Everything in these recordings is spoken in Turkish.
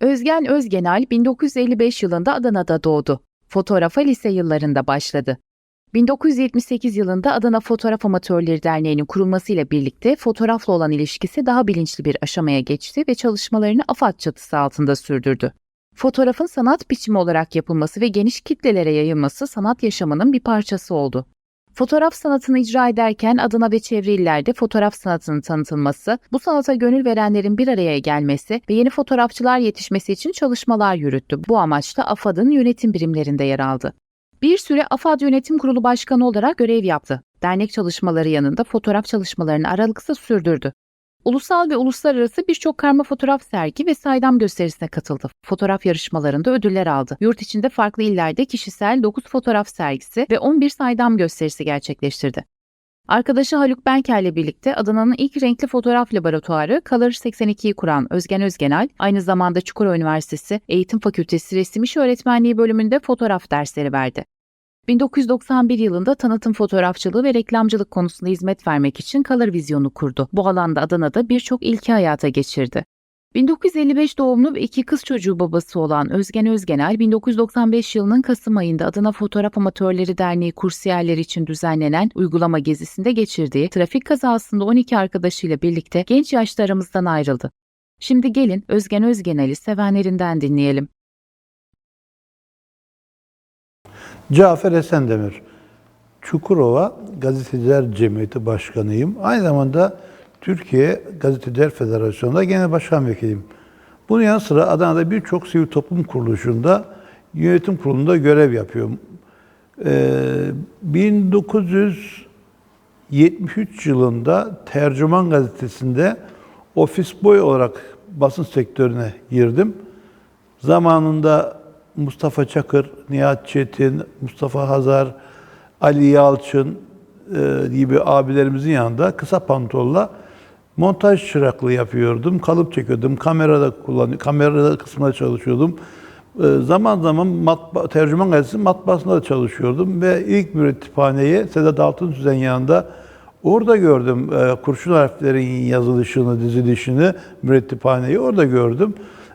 Özgen Özgenal 1955 yılında Adana'da doğdu. Fotoğrafa lise yıllarında başladı. 1978 yılında Adana Fotoğraf Amatörleri Derneği'nin kurulmasıyla birlikte fotoğrafla olan ilişkisi daha bilinçli bir aşamaya geçti ve çalışmalarını AFAD çatısı altında sürdürdü. Fotoğrafın sanat biçimi olarak yapılması ve geniş kitlelere yayılması sanat yaşamının bir parçası oldu. Fotoğraf sanatını icra ederken Adana ve çevre illerde fotoğraf sanatının tanıtılması, bu sanata gönül verenlerin bir araya gelmesi ve yeni fotoğrafçılar yetişmesi için çalışmalar yürüttü. Bu amaçla AFAD'ın yönetim birimlerinde yer aldı. Bir süre AFAD Yönetim Kurulu Başkanı olarak görev yaptı. Dernek çalışmaları yanında fotoğraf çalışmalarını aralıksız sürdürdü. Ulusal ve uluslararası birçok karma fotoğraf sergi ve saydam gösterisine katıldı. Fotoğraf yarışmalarında ödüller aldı. Yurt içinde farklı illerde kişisel 9 fotoğraf sergisi ve 11 saydam gösterisi gerçekleştirdi. Arkadaşı Haluk Benker ile birlikte Adana'nın ilk renkli fotoğraf laboratuvarı Color 82'yi kuran Özgen Özgenal, aynı zamanda Çukurova Üniversitesi Eğitim Fakültesi Resim İşi Öğretmenliği bölümünde fotoğraf dersleri verdi. 1991 yılında tanıtım fotoğrafçılığı ve reklamcılık konusunda hizmet vermek için Color Vizyonu kurdu. Bu alanda Adana'da birçok ilki hayata geçirdi. 1955 doğumlu ve iki kız çocuğu babası olan Özgen Özgenel, 1995 yılının Kasım ayında Adana Fotoğraf Amatörleri Derneği kursiyerleri için düzenlenen uygulama gezisinde geçirdiği trafik kazasında 12 arkadaşıyla birlikte genç yaşta aramızdan ayrıldı. Şimdi gelin Özgen Özgenel'i sevenlerinden dinleyelim. Cafer Esendemir. Çukurova Gazeteciler Cemiyeti Başkanıyım. Aynı zamanda Türkiye Gazeteciler Federasyonu'nda genel başkan vekiliyim. Bunun yanı sıra Adana'da birçok sivil toplum kuruluşunda yönetim kurulunda görev yapıyorum. Ee, 1973 yılında Tercüman Gazetesi'nde ofis boy olarak basın sektörüne girdim. Zamanında Mustafa Çakır, Nihat Çetin, Mustafa Hazar, Ali Yalçın e, gibi abilerimizin yanında kısa pantolla montaj çıraklığı yapıyordum. Kalıp çekiyordum. Kamerada kullan kamerada kısmında çalışıyordum. E, zaman zaman matba, tercüman gazetesi matbaasında da çalışıyordum ve ilk mürettiphaneyi Sedat Altınsüz'ün yanında orada gördüm. E, kurşun harflerin yazılışını, dizilişini, mürettiphaneyi orada gördüm.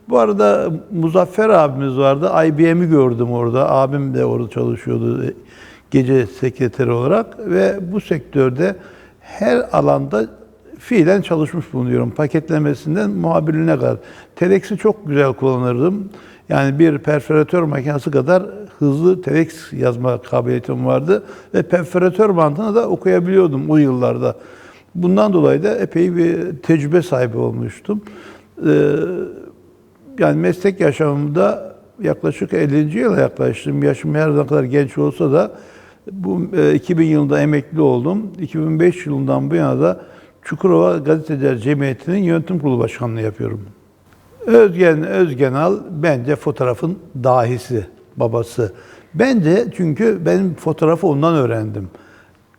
Bu arada Muzaffer abimiz vardı. IBM'i gördüm orada. Abim de orada çalışıyordu e, gece sekreteri olarak ve bu sektörde her alanda fiilen çalışmış bulunuyorum. Paketlemesinden muhabirliğine kadar. Telex'i çok güzel kullanırdım. Yani bir perforatör makinesi kadar hızlı telex yazma kabiliyetim vardı ve perforatör bantını da okuyabiliyordum o yıllarda. Bundan dolayı da epey bir tecrübe sahibi olmuştum. Ee, yani meslek yaşamımda yaklaşık 50. yıla yaklaştım. Yaşım her ne kadar genç olsa da bu e, 2000 yılında emekli oldum. 2005 yılından bu yana da Çukurova Gazeteciler Cemiyeti'nin yönetim kurulu başkanlığı yapıyorum. Özgen Özgenal bence fotoğrafın dahisi, babası. Bence çünkü benim fotoğrafı ondan öğrendim.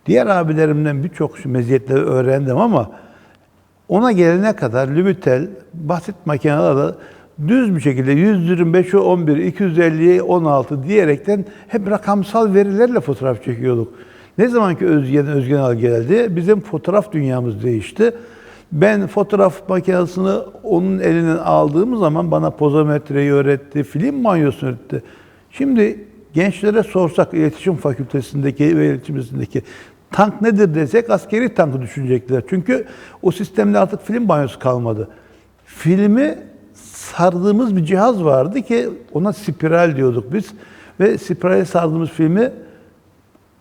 Diğer abilerimden birçok meziyetleri öğrendim ama ona gelene kadar Lübitel basit makinelerle düz bir şekilde 125'e 11, 250'ye 16 diyerekten hep rakamsal verilerle fotoğraf çekiyorduk. Ne zaman ki Özgen Özgenal geldi, bizim fotoğraf dünyamız değişti. Ben fotoğraf makinesini onun elinden aldığım zaman bana pozometreyi öğretti, film manyosunu öğretti. Şimdi gençlere sorsak iletişim fakültesindeki ve iletişimindeki tank nedir desek askeri tankı düşünecekler. Çünkü o sistemde artık film banyosu kalmadı. Filmi sardığımız bir cihaz vardı ki ona spiral diyorduk biz. Ve spirale sardığımız filmi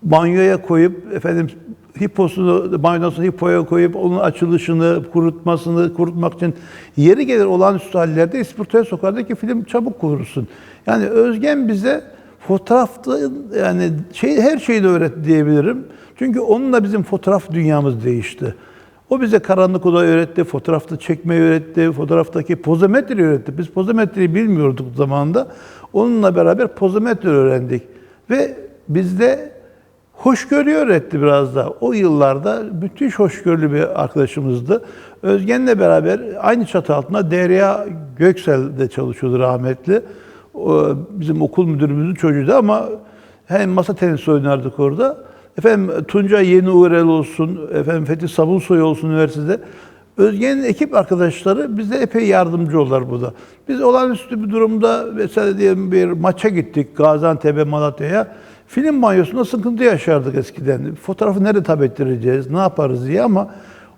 banyoya koyup efendim hiposunu, banyosunu hipoya koyup onun açılışını, kurutmasını, kurutmak için yeri gelir olağanüstü hallerde ispirtoya sokardı ki film çabuk kurusun. Yani Özgen bize fotoğrafta yani şey her şeyi de öğretti diyebilirim. Çünkü onunla bizim fotoğraf dünyamız değişti. O bize karanlık oda öğretti, fotoğrafta çekmeyi öğretti, fotoğraftaki pozometri öğretti. Biz pozometriyi bilmiyorduk zamanında. Onunla beraber pozometri öğrendik. Ve bizde hoşgörü öğretti biraz da. O yıllarda müthiş hoşgörülü bir arkadaşımızdı. Özgen'le beraber aynı çatı altında Derya Göksel'de çalışıyordu rahmetli. Bizim okul müdürümüzün çocuğuydu ama hem masa tenisi oynardık orada. Efendim Tunca Yeni Uğrel olsun, efendim Fethi Sabunsoy olsun üniversitede. Özge'nin ekip arkadaşları bize epey yardımcı oldular burada. Biz olağanüstü bir durumda mesela diyelim bir maça gittik Gaziantep'e, Malatya'ya. Film banyosunda sıkıntı yaşardık eskiden. Fotoğrafı nerede tab ettireceğiz, ne yaparız diye ama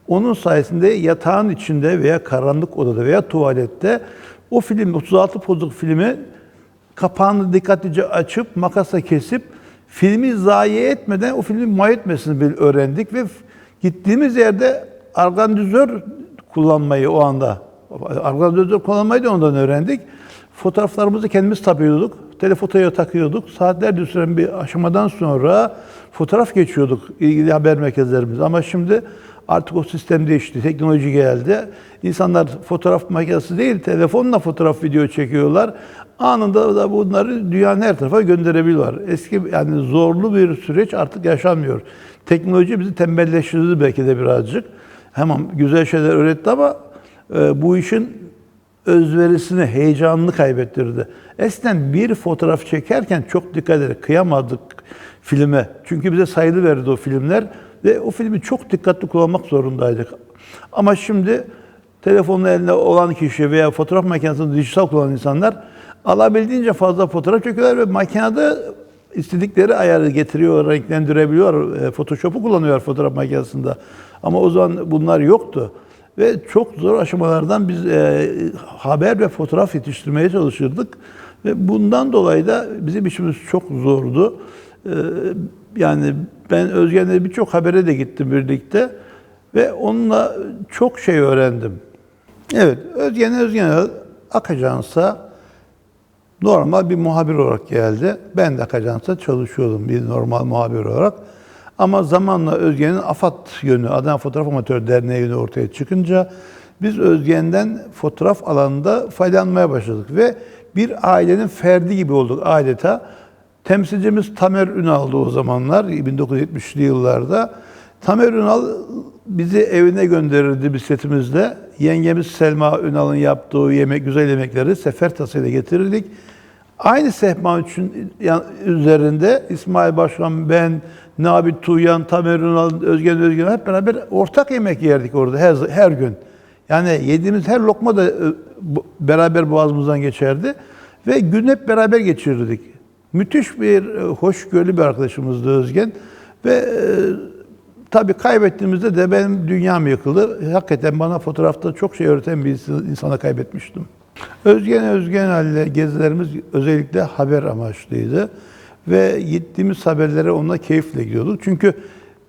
onun sayesinde yatağın içinde veya karanlık odada veya tuvalette o film, 36 pozluk filmi kapağını dikkatlice açıp makasla kesip filmi zayi etmeden o filmi may etmesini bil- öğrendik ve gittiğimiz yerde argandizör kullanmayı o anda argandizör kullanmayı da ondan öğrendik. Fotoğraflarımızı kendimiz tapıyorduk. Telefotoya takıyorduk. Saatlerce süren bir aşamadan sonra fotoğraf geçiyorduk ilgili haber merkezlerimiz. Ama şimdi artık o sistem değişti. Teknoloji geldi. İnsanlar fotoğraf makinesi değil, telefonla fotoğraf video çekiyorlar. Anında da bunları dünyanın her tarafa gönderebiliyorlar. Eski yani zorlu bir süreç artık yaşanmıyor. Teknoloji bizi tembelleştirdi belki de birazcık. Hemen güzel şeyler öğretti ama e, bu işin özverisini, heyecanını kaybettirdi. Eskiden bir fotoğraf çekerken çok dikkat ederek kıyamadık filme. Çünkü bize sayılı verdi o filmler ve o filmi çok dikkatli kullanmak zorundaydık. Ama şimdi telefonun elinde olan kişi veya fotoğraf makinesini dijital kullanan insanlar alabildiğince fazla fotoğraf çekiyorlar ve makinede istedikleri ayarı getiriyor, renklendirebiliyor. E, Photoshop'u kullanıyor fotoğraf makinesinde. Ama o zaman bunlar yoktu. Ve çok zor aşamalardan biz e, haber ve fotoğraf yetiştirmeye çalışırdık. Ve bundan dolayı da bizim işimiz çok zordu. E, yani ben Özgen'le birçok habere de gittim birlikte. Ve onunla çok şey öğrendim. Evet, Özgen Özgen Akajans'a normal bir muhabir olarak geldi. Ben de Akajans'ta çalışıyordum bir normal muhabir olarak. Ama zamanla Özgen'in AFAD yönü, Adana Fotoğraf Amatör Derneği yönü ortaya çıkınca biz Özgen'den fotoğraf alanında faydalanmaya başladık ve bir ailenin ferdi gibi olduk adeta. Temsilcimiz Tamer Ünal'dı o zamanlar 1970'li yıllarda. Tamer Ünal bizi evine gönderirdi bisikletimizle. Yengemiz Selma Ünal'ın yaptığı yemek, güzel yemekleri sefer tasıyla getirirdik. Aynı sehpa üçün üzerinde İsmail Başkan, ben, Nabi Tuğyan, Tamer Ünal, Özgen Özgen hep beraber ortak yemek yerdik orada her, her gün. Yani yediğimiz her lokma da e, beraber boğazımızdan geçerdi ve gün hep beraber geçirirdik. Müthiş bir e, hoşgörülü bir arkadaşımızdı Özgen ve e, tabii kaybettiğimizde de benim dünyam yıkıldı. Hakikaten bana fotoğrafta çok şey öğreten bir ins- insana kaybetmiştim. Özgen Özgenel'le gezilerimiz özellikle haber amaçlıydı. Ve gittiğimiz haberlere onunla keyifle gidiyorduk. Çünkü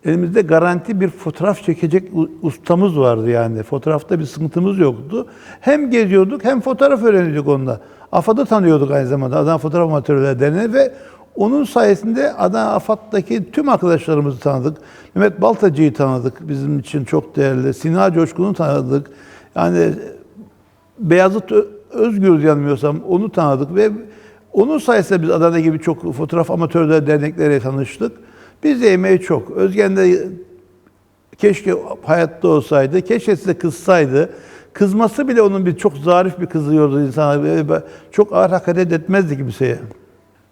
elimizde garanti bir fotoğraf çekecek ustamız vardı yani. Fotoğrafta bir sıkıntımız yoktu. Hem geziyorduk hem fotoğraf öğreniyorduk onunla. AFAD'ı tanıyorduk aynı zamanda. Adana Fotoğraf Amatörler Derneği ve onun sayesinde Adana AFAD'daki tüm arkadaşlarımızı tanıdık. Mehmet Baltacı'yı tanıdık. Bizim için çok değerli. Sina Coşkun'u tanıdık. Yani Beyazıt Özgür yanılmıyorsam onu tanıdık ve onun sayesinde biz Adana gibi çok fotoğraf amatörler dernekleriyle tanıştık. Biz de emeği çok. Özgen de keşke hayatta olsaydı, keşke size kızsaydı. Kızması bile onun bir çok zarif bir kızıyordu insana. Çok ağır hakaret etmezdi kimseye.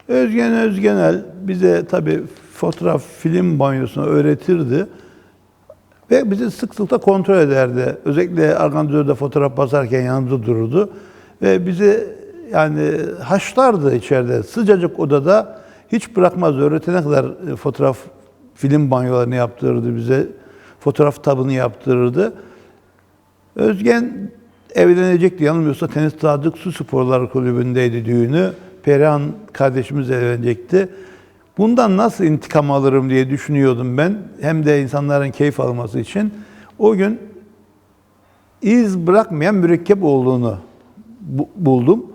Özgen Özgenel bize tabii fotoğraf, film banyosunu öğretirdi. Ve bizi sık sık da kontrol ederdi. Özellikle argandizörde fotoğraf basarken yanımızda dururdu. Ve bizi yani haşlardı içeride. Sıcacık odada hiç bırakmaz öğretene kadar e, fotoğraf, film banyolarını yaptırırdı bize. Fotoğraf tabını yaptırırdı. Özgen evlenecekti yanılmıyorsa Tenis Sadık Su Sporları Kulübü'ndeydi düğünü. Perihan kardeşimiz evlenecekti. Bundan nasıl intikam alırım diye düşünüyordum ben. Hem de insanların keyif alması için. O gün iz bırakmayan mürekkep olduğunu bu- buldum.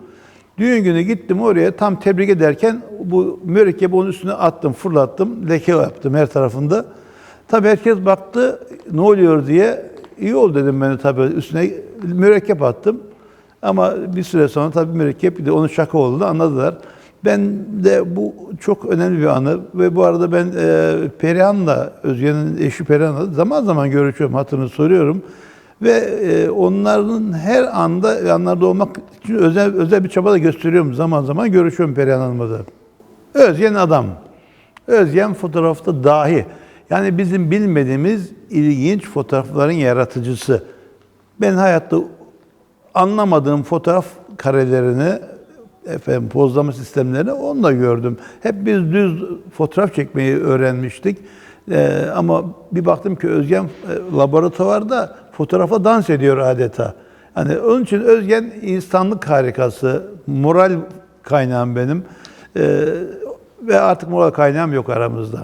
Düğün günü gittim oraya tam tebrik ederken bu mürekkebi onun üstüne attım, fırlattım, leke yaptım her tarafında. Tabii herkes baktı ne oluyor diye. İyi oldu dedim ben de tabii üstüne mürekkep attım. Ama bir süre sonra tabii mürekkep de onun şaka olduğunu anladılar. Ben de bu çok önemli bir anı ve bu arada ben e, Perihan'la, Özge'nin eşi Perihan'la zaman zaman görüşüyorum, hatırını soruyorum. Ve e, onların her anda yanlarında olmak için özel özel bir çaba da gösteriyorum. Zaman zaman görüşüyorum Perihan Hanım'la da. Özgen adam. Özgen fotoğrafta dahi. Yani bizim bilmediğimiz ilginç fotoğrafların yaratıcısı. Ben hayatta anlamadığım fotoğraf karelerini efendim pozlama sistemlerini onunla gördüm. Hep biz düz fotoğraf çekmeyi öğrenmiştik. Ee, ama bir baktım ki Özgen e, laboratuvarda fotoğrafa dans ediyor adeta. Hani onun için Özgen insanlık harikası, moral kaynağım benim. Ee, ve artık moral kaynağım yok aramızda.